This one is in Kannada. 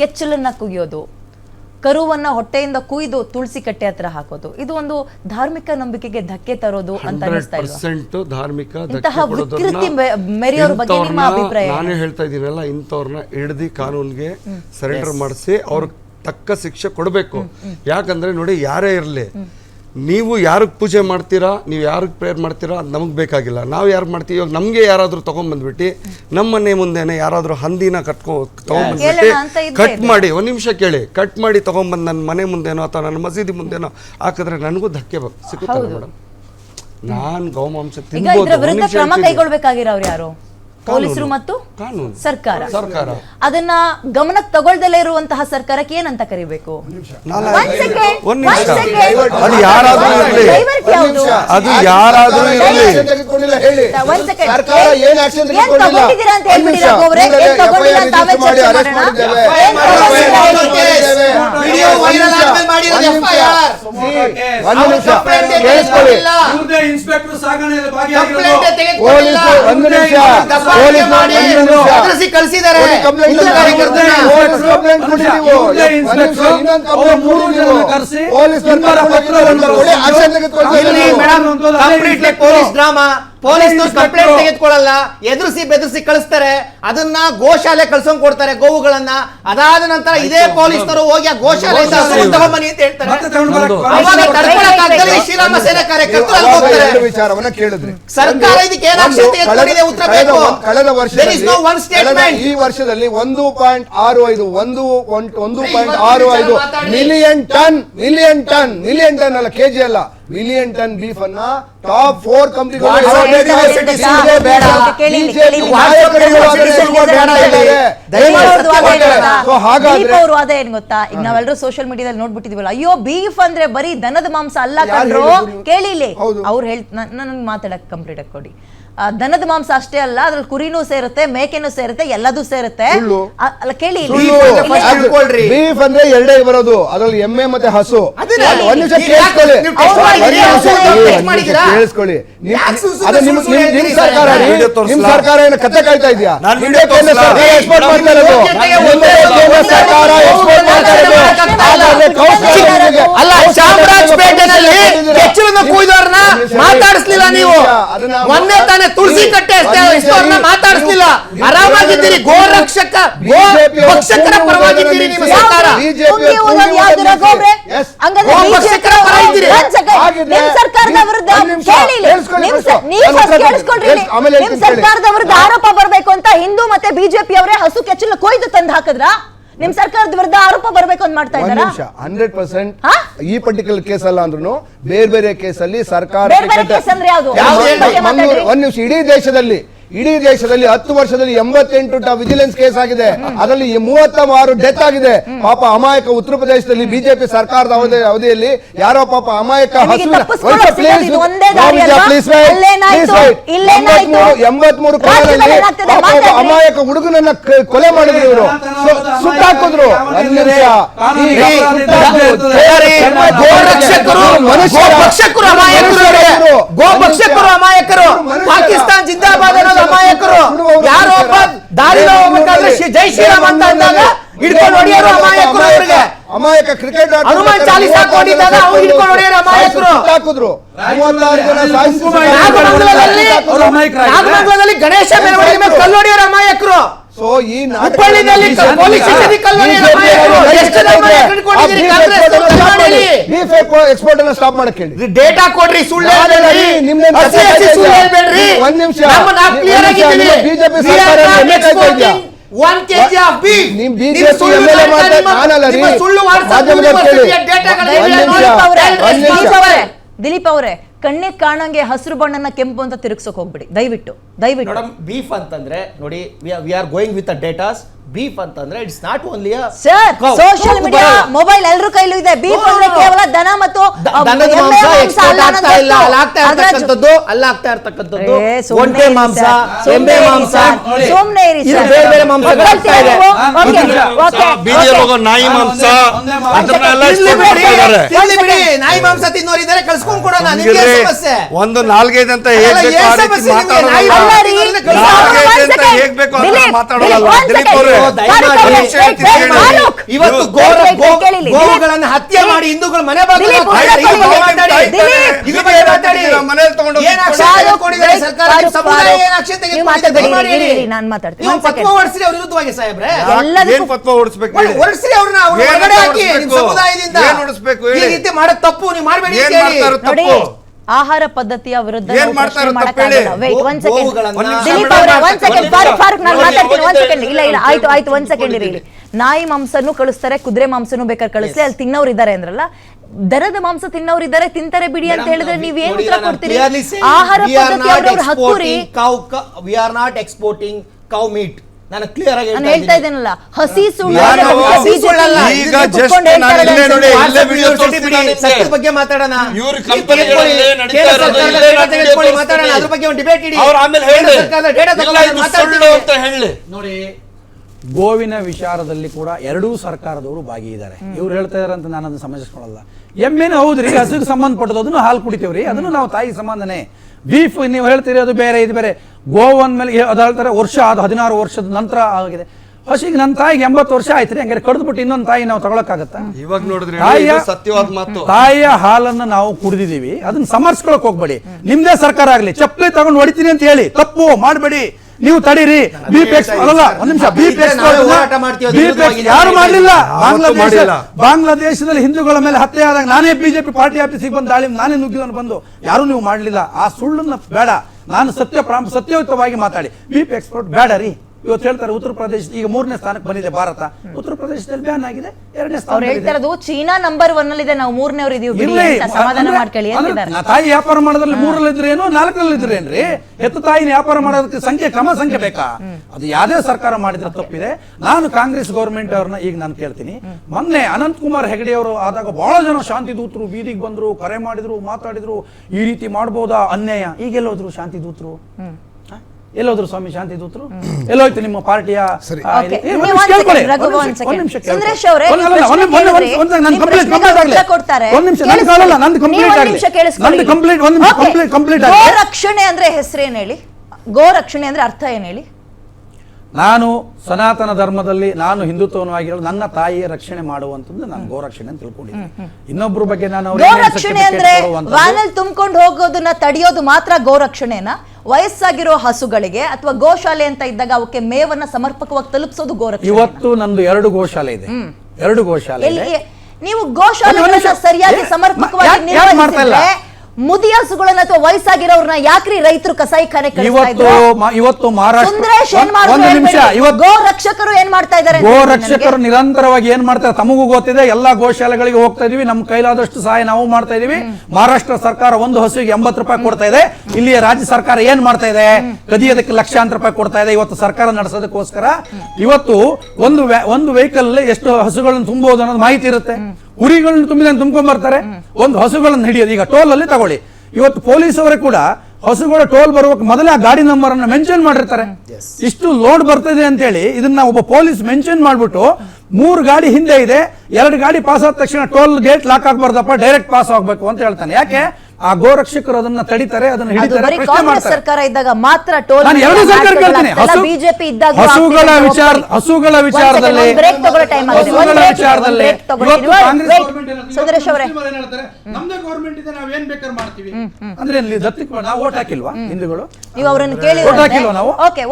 ಕೆಚ್ಚಲನ್ನ ಕುಗಿಯೋದು ಕರುವನ್ನ ಹೊಟ್ಟೆಯಿಂದ ಕುಯ್ದು ತುಳಸಿ ಕಟ್ಟೆ ಹತ್ರ ಹಾಕೋದು. ಇದು ಒಂದು ಧಾರ್ಮಿಕ ನಂಬಿಕೆಗೆ ಧಕ್ಕೆ ತರೋದು ಅಂತ ಧಾರ್ಮಿಕ? ನಾನೇ ಹೇಳ್ತಾ ಇದ್ದೀನಲ್ಲ ಇಂಥವ್ರನ್ನ ಹಿಡ್ದು ಕಾನೂನ್ಗೆ ಸರೆಂಡರ್ ಮಾಡಿಸಿ ಅವ್ರ ತಕ್ಕ ಶಿಕ್ಷೆ ಕೊಡಬೇಕು. ಯಾಕಂದ್ರೆ ನೋಡಿ ಯಾರೇ ಇರಲಿ ನೀವು ಯಾರಿಗೆ ಪೂಜೆ ಮಾಡ್ತೀರಾ ನೀವು ಯಾರಿಗೆ ಪ್ರೇಯರ್ ಮಾಡ್ತೀರಾ ಅದು ನಮಗೆ ಬೇಕಾಗಿಲ್ಲ. ನಾವು ಯಾರು ಮಾಡ್ತೀವಿ ಇವಾಗ ನಮಗೆ ಯಾರಾದರೂ ತೊಗೊಂಬಂದ್ಬಿಟ್ಟು ನಮ್ಮನೆ ಮುಂದೆನೆ ಯಾರಾದರೂ ಹಂದಿನ ಕಟ್ಕೊ ತೊಗೊಂಬಂದ್ಬಿಟ್ಟು ಕಟ್ ಮಾಡಿ ಒಂದು ನಿಮಿಷ ಕೇಳಿ ಕಟ್ ಮಾಡಿ ತೊಗೊಂಬಂದು ನನ್ನ ಮನೆ ಮುಂದೆನೋ ಅಥವಾ ನನ್ನ ಮಸೀದಿ ಮುಂದೆನೋ ಹಾಕಿದ್ರೆ ನನಗೂ ಧಕ್ಕೆ ಸಿಗುತ್ತಲ್ಲ ಮೇಡಮ್ ನಾನು ಗೌಮಾಂಶ ತಿನ್ಬೋದು ಪೊಲೀಸರು ಮತ್ತು ಕಾನೂನು. ಸರ್ಕಾರ. ಸರ್ಕಾರ. ಅದನ್ನ ಗಮನಕ್ಕೆ ತಗೊಳ್ದಲೇ ಇರುವಂತಹ ಸರ್ಕಾರಕ್ಕೆ ಏನಂತ ಕರಿಬೇಕು? ಅದು ಯಾರಾದ್ರೂ ಇರಲಿ? ಅದು ಯಾರಾದ್ರೂ ಇರಲಿ. ಹೇಳಿ. ಸರ್ಕಾರ ಏನ್ ಆಕ್ಷನ್ ಏನ್ ತೆಗೆದುಕೊಂಡಿಲ್ಲ ಅಂತ ಒಂದ್ ನಿಮಿಷ. ಕೇಳಿಸ್ಕೊಳ್ಳಿ. ಇನ್ಸ್ಪೆಕ್ಟರ್ ಸಾಗಣೆ ಕಳಿಸಿದ್ದಾರೆ. ಪೊಲೀಸ್ ಕಾರ್ಯಕರ್ತರನ್ನ. ಪೊಲೀಸ್ ಕಂಪ್ಲೇಂಟ್ ತೆಗೆದುಕೊಳ್ಳಲ್ಲ ಎದುರಿಸಿ ಬೆದರಿಸಿ ಕಳಿಸ್ತಾರೆ. ಅದನ್ನ ಗೋಶಾಲೆ ಕಳ್ಸಂಗ್ ಕೊಡ್ತಾರೆ ಗೋವುಗಳನ್ನ. ಅದಾದ ನಂತರ ಇದೇ ಪೊಲೀಸ್ನವರು ಹೋಗಿ ಆ ಗೋಶಾಲೆ ಅಂತ ಹೇಳ್ತಾರೆ? ಶ್ರೀರಾಮ ಸೇನೆ ಕಾರ್ಯಕರ್ತರು ಅಲ್ಲಿ ಹೋಗ್ತಾರೆ. ವಿಚಾರವನ್ನ ಕೇಳಿದ್ರಿ. ಸರ್ಕಾರ ಇದಕ್ಕೆ ಏನಾಗ್ತದೆ ತೆಗೆದುಕೊಂಡಿದೆ ಉತ್ತರ ಕಳೆದ ಬೇಕು. ಕಳೆದ ವರ್ಷದಲ್ಲಿ ಈ ವರ್ಷದಲ್ಲಿ ಒಂದು ಪಾಯಿಂಟ್ ಆರು ಐದು ಒಂದು ಒಂದು ಪಾಯಿಂಟ್ ಆರು ಐದು. Million ton million ton million ton ಅಲ್ಲ ಕೆಜಿ ಅಲ್ಲ. ಮಿಲಿಯನ್ ಟನ್ ಬೀಫ್ ಅನ್ನ ಟಾಪ್ ಫೋರ್ ಕಂಪನಿಗಳು ಏನ್ ಗೊತ್ತಾ? ಈಗ ನಾವೆಲ್ಲರೂ ಸೋಷಿಯಲ್ ಮೀಡಿಯಾದಲ್ಲಿ ನೋಡ್ಬಿಟ್ಟಿದೀವಲ್ಲ. ಅಯ್ಯೋ ಬೀಫ್ ಅಂದ್ರೆ ಬರೀ ದನದ ಮಾಂಸ ಅಲ್ಲ ಕಂಡ್ರು ಕೇಳಿಲಿ. ಅವ್ರು ಹೇಳ್ ನನಗೆ ಮಾತಾಡಕ್ ಕಂಪ್ಲೀಟ್ ಆಗಿ ಕೊಡಿ. ದನದ ಮಾಂಸ ಅಷ್ಟೇ ಅಲ್ಲ ಅದ್ರಲ್ಲಿ ಕುರಿನೂ ಸೇರುತ್ತೆ ಮೇಕೆನೂ ಸೇರುತ್ತೆ ಎಲ್ಲದೂ ಸೇರುತ್ತೆ. ಅಲ್ಲ ಕೇಳಿ. ಬೀಫ್ ಅಂದ್ರೆ ಎರಡೇ ಬರೋದು. ಅದ್ರಲ್ಲಿ ಎಮ್ಮೆ ಮತ್ತೆ ಹಸು. ಒಂದ್ ನಿಮಿಷ ಕೇಳಿಸ್ಕೊಳ್ಳಿ. ನಿಮ್- ಸರ್ಕಾರ ನಿಮ್? ಸರ್ಕಾರ ಏನು ಕತೆ ಕಾಯ್ತಾ ಇದೆಯಾ? ಎಕ್ಸ್ಪೋರ್ಟ್ ಮಾಡ್ತಾ ಇರೋದು? ಸರ್ಕಾರ ಎಕ್ಸ್ಪೋರ್ಟ್ ಮಾಡ್ತಾ ಇರೋದು? ಅಲ್ಲ ಚಾಮರಾಜಪೇಟೆನಲ್ಲಿ ಕೆಚ್ಚಲನ್ನು ಕುಯ್ದವ್ರನ್ನ ಮಾತಾಡಿಸ್ಲಿಲ್ಲ ನೀವು. ಮೊನ್ನೆ ತಾನೇ ತುಳಸಿ ಕಟ್ಟೆ ಅಷ್ಟೇ ಇಷ್ಟವ್ರನ್ನ ಮಾತಾಡಿಸ್ಲಿಲ್ಲ. ಆರಾಮಾಗಿದ್ದೀರಿ. ಗೋರಕ್ಷಕ ಗೋ ಪಕ್ಷಕರ ಪರವಾಗಿದ್ದೀರಿ ನಿಮ್ಮ ಸರ್ಕಾರ. ಪಕ್ಷಕರ ಗೋ ಪರ ಇದ್ದೀರಿ. ಸರ್ಕಾರದ ವಿರುದ್ಧ ಸರ್ಕಾರದ ವಿರುದ್ಧ ಆರೋಪ ಬರಬೇಕು ಅಂತ ಹಿಂದೂ ಮತ್ತೆ ಬಿಜೆಪಿ ಅವರೇ ಹಸು ಕೆಚ್ಚಲು ಕೊಯ್ದು ತಂದು ಹಾಕಿದ್ರ? ನಿಮ್ ಸರ್ಕಾರದ ವಿರುದ್ಧ ಆರೋಪ ಬರಬೇಕು ಅಂತ ಮಾಡ್ತಾ ಒಂದ್ ಇದ್ದಾರಾ ನಿಮಿಷ ಹಂಡ್ರೆಡ್ ಪರ್ಸೆಂಟ್ ಹಾ? ಈ ಪರ್ಟಿಕ್ಯುಲರ್ ಕೇಸ್ ಅಲ್ಲ ಅಂದ್ರೂ ಬೇರೆ ಬೇರೆ ಕೇಸಲ್ಲಿ ಸರ್ಕಾರ ಬೇರೆ ಬೇರೆ case ಅಂದ್ರೆ ಯಾವ್ದು? ಯಾವ್ದು ಯಾವ್ದ್ರ ಬಗ್ಗೆ ಒಂದ್ ನಿಮಿಷ ಇಡೀ ದೇಶದಲ್ಲಿ ಇಡೀ ದೇಶದಲ್ಲಿ ಹತ್ತು ವರ್ಷದಲ್ಲಿ ಎಂಬತ್ತೆಂಟು ವಿಜಿಲೆನ್ಸ್ ಕೇಸ್ ಆಗಿದೆ. ಅದರಲ್ಲಿ ಮೂವತ್ತ ಆರು ಡೆತ್ ಆಗಿದೆ. ಪಾಪ ಅಮಾಯಕ ಉತ್ತರ ಪ್ರದೇಶದಲ್ಲಿ ಬಿಜೆಪಿ ಸರ್ಕಾರದ ಅವಧಿಯಲ್ಲಿ ಯಾರೋ ಪಾಪ ಅಮಾಯಕ? ಎಂಬತ್ಮೂರು. ಅಮಾಯಕ ಹುಡುಗನನ್ನ ಕೊಲೆ ಮಾಡಿದ್ರು ಇವರು. ಸುಟ್ಟಾಕಿದ್ರು ಒಂದ್ ನಿಮಿಷ ಈಗ ತಯಾರಿ, ಗೋರಕ್ಷಕರು ಮನುಷ್ಯರ- ಗೋಭಕ್ಷಕರು ಅಮಾಯಕರು ಇವ್ರಿಗೆ. ಗೋಭಕ್ಷಕರು ಅಮಾಯಕರು ಪಾಕಿಸ್ತಾನ್ ಜಿಂದಾಬಾದ್ ಅನ್ನೋದು ಅಮಾಯಕರು ಯಾರೋ ಒಬ್ಬ ದಾರಿలో ಹೋಗ್ಬೇಕಾದ್ರೆ ಶ್ರೀ- ಜೈ ಶ್ರೀರಾಮ್ ಅಂತ ಅಂದಾಗ ಹಿಡ್ಕೊಂಡು ಹೊಡಿಯೋರು ಅಮಾಯಕರು ಇವ್ರಿಗೆ ಅಮಾಯಕ ಕ್ರಿಕೆಟ್ ಹನುಮಾನ್ ಚಾಲೀಸಾ ಹಾಕೊಂಡಿದ್ದಾಗ ಅವ್ರು ಹಿಡ್ಕೊಂಡು ಹೊಡೆಯೋರು ಅಮಾಯಕರು. ಹಾಕಿದ್ರು ಮೂವತ್ತಾರು ಜನ ಸಾಯಿಸಿ ನಾಗಮಂಗಲದಲ್ಲಿ ಅವ್ರು ಅಮಾಯಕರಾಗಿದ್ದಾರೆ. ನಾಗಮಂಗಲದಲ್ಲಿ ಗಣೇಶ ಮೆರವಣಿಗೆ ಮೇಲೆ ಕಲ್ಲು ಹೊಡೆಯೋರು ಅಮಾಯಕರು ಸೊ ಈ ಹುಬ್ಬಳ್ಳಿನಲ್ಲಿ ಕ- ಪೊಲೀಸ್ ಸ್ಟೇಷನ್ಗೆ ಕಲ್ಲು ಹೊಡೆಯೋರು ಅಮಾಯಕರು ಎಷ್ಟು ಜನ ಅಮಾಯಕರು ಹಿಡ್ಕೊಂಡಿದ್ದೀರಿ ಕಾಂಗ್ರೆಸ್ ಅವ್ರು ಕರ್ನಾಟಕದಲ್ಲಿ? ಎಕ್ಸ್ಪೋರ್ಟ್ ಅನ್ನ ಸ್ಟಾಪ್ ಮಾಡಕ್ ಹೇಳಿ ಡೇಟಾ ಕೊಡ್ರಿ ಸುಳ್ಳು ಯಾರು ಹೇಳ್ಬೇಡ್ರಿ ಹೇಳಿ? ನಿಮ್ದೇನ್ ಹಸಿ ಹಸಿ ಸುಳ್ಳು ಹೇಳ್ಬೇಡ್ರಿ ಒಂದ್ ನಿಮಿಷ. ನಮ್ಮ ನಾವು. ಆಗಿದ್ದೀವಿ are ಸರ್ಕಾರ one kg of beef. ನಿಮ್ ಮಾತ್ರ ನಾನಲ್ಲ ರೀ. ಸುಳ್ಳು. ಒಂದ್ ಒಂದ್ ಅವರೇ, ದಿಲೀಪ್ ಅವರೇ ಕಣ್ಣಿಗೆ ಕಾಣಂಗೆ ಹಸಿರು ಬಣ್ಣನ ಕೆಂಪು ಅಂತ ತಿರುಗಿಸೋಕೆ ಹೋಗ್ಬಿಡಿ. ದಯವಿಟ್ಟು ದಯವಿಟ್ಟು. ಮೇಡಮ್ ಬೀಫ್ ಅಂತಂದ್ರೆ ನೋಡಿ we are going with datas beef ಅಂತಂದ್ರೆ it's not only sir social media mobile ಎಲ್ಲರ ಕೈಲೂ ಇದೆ. ಬೀಫ್ ಅಂದ್ರೆ ಕೇವಲ ದನ ಮತ್ತು ದನದ ಮಾಂಸ ಎಕ್ಸ್ಪೋರ್ಟ್ ಆಗ್ತಾ ಇಲ್ಲ. ಅಲ್ಲ ಅಲ್ಲಿ ಜೊ- ಇರ್ತಕ್ಕಂಥದ್ದು. ಒಂಟೆ ಮಾಂಸ ಎಮ್ಮೆ ಮಾಂಸ. ಸುಮ್ಮನೆ ಇರಿ ಸರ್. ಬೇರೆ ಬೇರೆ ಮಾಂಸಗಳು ಆಗ್ತಾ ಇದೆ. ಓಕೆ, ಓಕೆ, ಬೀದಿಯಲ್ಲಿ. ಹೋಗೋ ನಾಯಿ ಮಾಂಸ. ಅದನ್ನೆಲ್ಲ ಬಿಡಿ, ಮಾಡ್ತಾ ಇದ್ದಾರೆ. ತಿನ್ಲಿ ಬಿಡಿ. ನಾಯಿ ಮಾಂಸ ತಿನ್ನೋರಿದ್ದಾರೆ ಕಳ್ಸ್ಕೊಂಡ್ ಕೊಡೋಣ. ನಿಮಗೆ ಸಮಸ್ಯೆ? ಒಂದು ನಾಲ್ಗೈದು ಅಂತ ಹೇಗೆ ನಾಲ್ಗೈದು ಒಂದ್ ಅಂತ ಮಾತಾಡೋಲ್ಲ ಹೇಗ್ ಬೇಕೋ ಆ ದಿಲೀಪ್. ಅವ್ರೆ. ಇವತ್ತು ಗೋವುಗಳನ್ನು ಹತ್ಯೆ ಮಾಡಿ ಹಿಂದೂಗಳು ಮನೆ? ಸಮುದಾಯದಿಂದ. ಈ? ರೀತಿ ಮಾಡೋದ್ ತಪ್ಪು ನೀವು ಮಾಡಬೇಡಿ ಆಹಾರ ಪದ್ಧತಿಯ ವಿರುದ್ಧ. ಗೋವುಗಳನ್ನ- ಒಂದ್ ನಿಮಿಷ ದಿಲೀಪ್ ಅವರೇ, ಒಂದ್ ಒಂದ್ ಸೆಕೆಂಡ್. ಫಾರೂಕ್ ಫಾರೂಕ್ ನಾನು ಮಾತಾಡ್ತೀನಿ ಒಂದ್ ಸೆಕೆಂಡ್ ಇಲ್ಲ ಇಲ್ಲ ಆಯ್ತು ಆಯ್ತು ಒಂದ್ ಸೆಕೆಂಡ್ ಇರಿ. ನಾಯಿ ಮಾಂಸನೂ ಕಳಿಸ್ತಾರೆ ಕುದುರೆ ಮಾಂಸನೂ ಬೇಕಾದ್ರೆ ಕಳಿಸ್ಲಿ ಅಲ್ಲಿ ತಿನ್ನೋರು ಇದ್ದಾರೆ ಅಂದ್ರಲ್ಲ ದರದ ಮಾಂಸ ತಿನ್ನೋರು ಇದ್ದಾರೆ ತಿಂತಾರೆ ಬಿಡಿ ಅಂತ ಹೇಳಿದ್ರೆ ನೀವ್ ಏನ್ ಉತ್ತರ ಕೊಡ್ತೀರಿ? ಆಹಾರ ಪದ್ಧತಿ ಹಕ್ಕು ರೀ we are not exporting cow meat ನಾನು ಕ್ಲಿಯರ್ ಆಗಿ ನಾನು ಹೇಳ್ತಾ ಇದ್ದೇನಲ್ಲ ಹಸಿ ಸುಳ್ಳು ಹಸಿ ಸುಳ್ಳಲ್ಲ. ಈಗ ಕುತ್ಕೊಂಡು just ನಾನು ಇರೋದು ಇಲ್ಲೇ ನೋಡಿ, ಅನ್ಸುತ್ತೆ. ಇಲ್ಲೇ video ಯೂನಿವರ್ಸಿಟಿ ಬಿಡಿ ತೋರಿಸ್ತೀನಿ ಸತ್ಯದ ಬಗ್ಗೆ ಮಾತಾಡೋಣ. ಇವ್ರ ನೀವು ಕಂಪನಿಗಳಲ್ಲಿ ತೆಗೆದುಕೊಳ್ಳಿ. ನಡೀತಾ ಕೇಂದ್ರ ಇರೋದು ಸರ್ಕಾರದ ಇಲ್ಲೇ ಡೇಟಾ ನಾನು ತೆಗೆದುಕೊಳ್ಳಿ, ಮಾತಾಡೋಣ ಅದ್ರ ಬಗ್ಗೆ ಒಂದು ಡಿಬೇಟ್ ಇಡಿ. ಅವ್ರು ಆಮೇಲೆ ಕೇಂದ್ರ ಹೇಳಿ. ಸರ್ಕಾರದ ಡೇಟಾ ಇಲ್ಲ, ತಗೊಂಡು ಇದು ಮಾತಾಡ್ತೀವಿ. ಅಂತ ಹೇಳಿ. ನೋಡಿ ಗೋವಿನ ವಿಚಾರದಲ್ಲಿ ಕೂಡ ಎರಡೂ ಸರ್ಕಾರದವರು ಭಾಗಿಯಿದ್ದಾರೆ ಇವ್ರು ಹೇಳ್ತಾ ಇದಾರೆ ಅಂತ ನಾನು ಅದನ್ನ ಸಮಜಿಸ್ಕೊಳ್ಳಲ್ಲ ಎಮ್ಮೆನ ಹೌದ್ರಿ? ಹಸುಗೆ ಸಂಬಂಧಪಟ್ಟದ್ದು ಅದನ್ನು ಹಾಲು ಕುಡಿತೇವ್ರಿ? ಅದನ್ನು ನಾವು ತಾಯಿ ಸಂಬಂಧನೇ. ಬೀಫ್ ನೀವು ಹೇಳ್ತೀರಿ ಅದು ಬೇರೆ ಇದು ಬೇರೆ. ಗೋವನ್ ಮೇಲೆ ಅದಾಳ್ತಾರೆ ವರ್ಷ ಅದು ಹದಿನಾರು ವರ್ಷದ ನಂತರ ಆಗಿದೆ. ಹಸಿಗೆ ನನ್ನ ತಾಯಿಗೆ ಎಂಬತ್ತು ವರ್ಷ ಆಯ್ತು ರೀ ಹಂಗಾರೆ ಕಡ್ದ್ಬಿಟ್ಟು ಇನ್ನೊಂದು ತಾಯಿ ನಾವು ತಗೊಳಕ್ಕಾಗತ್ತಾ? ಇವಾಗ ನೋಡಿದ್ರೆ ತಾಯಿಯ ಸತ್ಯವಾದ ಮಾತು. ತಾಯಿಯ ಹಾಲನ್ನು ನಾವು ಕುಡಿದಿದ್ದೀವಿ ಅದನ್ನ ಸಮರ್ಸ್ಕೊಳಕ್ ಹೋಗ್ಬೇಡಿ. ನಿಮ್ದೇ ಸರ್ಕಾರ ಆಗಲಿ ಚಪ್ಪಲಿ ತಗೊಂಡು ಹೊಡಿತೀನಿ ಅಂತ ಹೇಳಿ ತಪ್ಪು ಮಾಡಬೇಡಿ. ನೀವು ತಡೀರಿ. ಬೀಪ್ ಎಕ್ಸ್ ಅಲ್ಲ ಒಂದ್ ನಿಮಿಷ. ಯಾರು ಮಾಡಲಿಲ್ಲ. ಬಾಂಗ್ಲಾದೇಶ ಬಾಂಗ್ಲಾದೇಶದಲ್ಲಿ ಹಿಂದೂಗಳ ಮೇಲೆ ಹತ್ಯೆ ಆದಾಗ ನಾನೇ ಬಿಜೆಪಿ ಪಾರ್ಟಿ ಆಫೀಸಿಗೆ ಬಂದು ದಾಳಿ ನಾನೇ ನುಗ್ಗಿದವನು ಬಂದು ಯಾರು ನೀವು ಮಾಡಲಿಲ್ಲ. ಆ ಸುಳ್ಳನ್ನ ಬೇಡ. ನಾನು ಸತ್ಯ ಪ್ರಾಮ್ ಸತ್ಯಯುತವಾಗಿ ಮಾತಾಡಿ. ಬಿಪ್ ಎಕ್ಸ್ಪೋರ್ಟ್ ಬೇಡ ರೀ. ಇವತ್ತು ಹೇಳ್ತಾರೆ ಉತ್ತರ ಪ್ರದೇಶ ಈಗ ಮೂರನೇ ಸ್ಥಾನಕ್ಕೆ ಬಂದಿದೆ ಭಾರತ. ಉತ್ತರ ಪ್ರದೇಶದಲ್ಲಿ ಬ್ಯಾನ್ ಆಗಿದೆ. ಎರಡನೇ ಸ್ಥಾನ ಹೇಳ್ತಾ ಇರೋದು ಚೀನಾ ನಂಬರ್ ಒನ್ ಅಲ್ಲಿ ಇದೆ ನಾವು ಮೂರನೇವ್ರು ಇದೀವಿ ಬಿಡಿ ಅಂತ ಸಮಾಧಾನ ಮಾಡ್ಕೊಳ್ಳಿ ಅಂತಿದ್ದಾರೆ. ತಾಯಿ ವ್ಯಾಪಾರ ಮಾಡೋದ್ರಲ್ಲಿ ಮೂರಲ್ಲಿ ಇದ್ರೇನು ನಾಲ್ಕರಲ್ಲಿ ಇದ್ರೇನ್ರಿ ಹೆತ್ತ ತಾಯಿನ ವ್ಯಾಪಾರ ಮಾಡೋದಕ್ಕೆ ಸಂಖ್ಯೆ ಕ್ರಮ ಸಂಖ್ಯೆ ಬೇಕಾ? ಅದು ಯಾವುದೇ ಸರ್ಕಾರ ಮಾಡಿದ್ರೆ ತಪ್ಪಿದೆ. ನಾನು ಕಾಂಗ್ರೆಸ್ ಗೌರ್ಮೆಂಟ್ ಅವ್ರನ್ನ ಈಗ ನಾನು ಕೇಳ್ತೀನಿ. ಮೊನ್ನೆ ಅನಂತ್ ಕುಮಾರ್ ಹೆಗಡೆ ಅವರು ಆದಾಗ ಬಹಳ ಜನ ಶಾಂತಿ ದೂತರು ಬೀದಿಗೆ ಬಂದ್ರು ಕರೆ ಮಾಡಿದ್ರು ಮಾತಾಡಿದ್ರು ಈ ರೀತಿ ಮಾಡಬಹುದಾ ಅನ್ಯಾಯ. ಈಗೆಲ್ಲ ಹೋದ್ರು ಶಾಂತಿ ದೂತರು? ಎಲ್ಲೋದ್ರು ಸ್ವಾಮಿ ಶಾಂತಿ ದೂತರು? ಎಲ್ಲೋಯ್ತು ನಿಮ್ಮ ಪಾರ್ಟಿಯ ರಕ್ಷಣೆ ಅಂದ್ರೆ ಹೆಸರೇನು ಹೇಳಿ? ಗೋ ರಕ್ಷಣೆ ಅಂದ್ರೆ ಅರ್ಥ ಏನ್ ಹೇಳಿ? ನಾನು ಸನಾತನ ಧರ್ಮದಲ್ಲಿ ನಾನು ಹಿಂದುತ್ವವಾಗಿರೋ ನನ್ನ ತಾಯಿಯ ರಕ್ಷಣೆ ಮಾಡುವಂತದ್ದು ನಾನು ಗೋರಕ್ಷಣೆ ಅಂತ ತಿಳ್ಕೊಂಡಿದ್ದೀನಿ. ಇನ್ನೊಬ್ರ ಬಗ್ಗೆ ನಾನು ಅವ್ರಿಗೆ ಗೋ ಏನ್ ರಕ್ಷಣೆ certificate ಅಂದ್ರೆ ಕೊಡುವಂಥದ್ದು. ವ್ಯಾನಲ್ಲಿ ತುಂಬಿಕೊಂಡು ಹೋಗೋದನ್ನ ತಡೆಯೋದು ಮಾತ್ರ ಗೋ ರಕ್ಷಣೆನ? ವಯಸ್ಸಾಗಿರೋ ಹಸುಗಳಿಗೆ ಅಥವಾ ಗೋಶಾಲೆ ಅಂತ ಇದ್ದಾಗ ಅವಕ್ಕೆ ಮೇವನ್ನ ಸಮರ್ಪಕವಾಗಿ ತಲುಪಿಸೋದು ಗೋರಕ್ಷಣೆ ಇವತ್ತು ನಂದು ಎರಡು ಗೋಶಾಲೆ ಇದೆ. ಎರಡು ಗೋಶಾಲೆ ನೀವು ಗೋಶಾಲೆ ಸರಿಯಾಗಿ ಸಮರ್ಪಕವಾಗಿ? ನಿರ್ವಹಿಸಿದ್ರೆ ಮುದಿಯ ಹಸುಗಳನ್ನ ಅಥವಾ ವಯಸ್ಸಾಗಿರೋರ್ನ ಯಾಕ್ರಿ ರೈತರು ಕಸಾಯಿ ಖಾನೆ ಇವತ್ತು ಗೋ ರಕ್ಷಕರು ಏನ್ ಮಾಡ್ತಾ ಇದ್ದಾರೆ ಗೋ ರಕ್ಷಕರು ನಿರಂತರವಾಗಿ ಏನ್ ಮಾಡ್ತಾರೆ ತಮಗೂ ಗೊತ್ತಿದೆ ಎಲ್ಲಾ ಗೋಶಾಲೆಗಳಿಗೆ ಹೋಗ್ತಾ ಇದೀವಿ ನಮ್ ಕೈಲಾದಷ್ಟು ಸಹಾಯ ನಾವು ಮಾಡ್ತಾ ಇದೀವಿ. ಮಹಾರಾಷ್ಟ್ರ ಸರ್ಕಾರ ಒಂದು ಹಸುವಿಗೆ ಎಂಬತ್ತು ರೂಪಾಯಿ ಕೊಡ್ತಾ ಇದೆ. ಇಲ್ಲಿಯ ರಾಜ್ಯ ಸರ್ಕಾರ ಏನ್ ಮಾಡ್ತಾ ಇದೆ? ಕದಿಯೋದಕ್ಕೆ ಲಕ್ಷಾಂತರ ರೂಪಾಯಿ ಕೊಡ್ತಾ ಇದೆ. ಇವತ್ತು ಸರ್ಕಾರ ನಡೆಸೋದಕ್ಕೋಸ್ಕರ. ಇವತ್ತು ಒಂದು ಒಂದು ವೆಹಿಕಲ್ ಎಷ್ಟು ಹಸುಗಳನ್ನು ತುಂಬಬಹುದು ಅನ್ನೋದು ಮಾಹಿತಿ ಇರುತ್ತೆ. ಉರಿಗಳನ್ನ ತುಂಬಿದ ತುಂಬ್ಕೊಂಡ್ ಬರ್ತಾರೆ. ಒಂದು ಹಸುಗಳನ್ನ ಹಿಡಿಯೋದು. ಈಗ ಟೋಲ್ ಅಲ್ಲಿ ತಗೊಳ್ಳಿ. ಇವತ್ತು ಪೊಲೀಸ್ ಅವರೇ ಕೂಡ ಹಸುಗಳ ಟೋಲ್ ಬರುವಾಗ ಮೊದಲೇ ಆ ಗಾಡಿ ನಂಬರ್ ಅನ್ನ ಮೆನ್ಷನ್ ಮಾಡಿರ್ತಾರೆ. ಇಷ್ಟು ಲೋಡ್ ಬರ್ತದೆ ಅಂತೇಳಿ ಇದನ್ನ ಒಬ್ಬ ಪೊಲೀಸ್ ಮೆನ್ಷನ್ ಮಾಡ್ಬಿಟ್ಟು ಮೂರು ಗಾಡಿ ಹಿಂದೆ ಇದೆ. ಎರಡು ಗಾಡಿ ಪಾಸ್ ಆದ ತಕ್ಷಣ ಟೋಲ್ ಗೇಟ್ ಲಾಕ್ ಆಗ್ಬಾರ್ದಪ್ಪ ಡೈರೆಕ್ಟ್ ಪಾಸ್ ಆಗ್ಬೇಕು ಅಂತ ಹೇಳ್ತಾನೆ. ಯಾಕೆ? ಆ ಗೋರಕ್ಷಕರು ಅದನ್ನ ತಡಿತಾರೆ ಅದನ್ನ ಅದು ಹಿಡಿತಾರೆ ಪ್ರಶ್ನೆ ಕಾಂಗ್ರೆಸ್ ಮಾಡ್ತಾರೆ. ಸರ್ಕಾರ ಇದ್ದಾಗ ಮಾತ್ರ ಟೋಲ್ ನಾನು ಎರಡು ಸರ್ಕಾರ ಕೇಳ್ತೀನಿ. ಹಸು ಬಿಜೆಪಿ ಇದ್ದಾಗ ಹಸುಗಳ ವಿಚಾರ ಹಸುಗಳ ವಿಚಾರದಲ್ಲಿ ಬ್ರೇಕ್ ತಗೊಳ್ಳೋ ಟೈಮ್ ಆಗಿದೆ ಹಸುಗಳ ವಿಚಾರದಲ್ಲಿ ಇವತ್ತು ಕಾಂಗ್ರೆಸ್ ಸುಂದರೇಶ್ ಅವರೇ. ನಮ್ದೇ ಗೌರ್ಮೆಂಟ್ ಇದೆ ನಾವೇನ್ ಬೇಕಾದ್ರೆ ಮಾಡ್ತೀವಿ. ಅಂದ್ರೆ ಇಲ್ಲಿ ದತ್ತಿಗೆ ನಾವು ಓಟ್ ಹಾಕಿಲ್ವಾ ಹಿಂದೂಗಳು? ನೀವು ಅವರನ್ನು ಕೇಳಿ ಓಟ್ ಹಾಕಿಲ್ವಾ ನಾವು? ಓಕೆ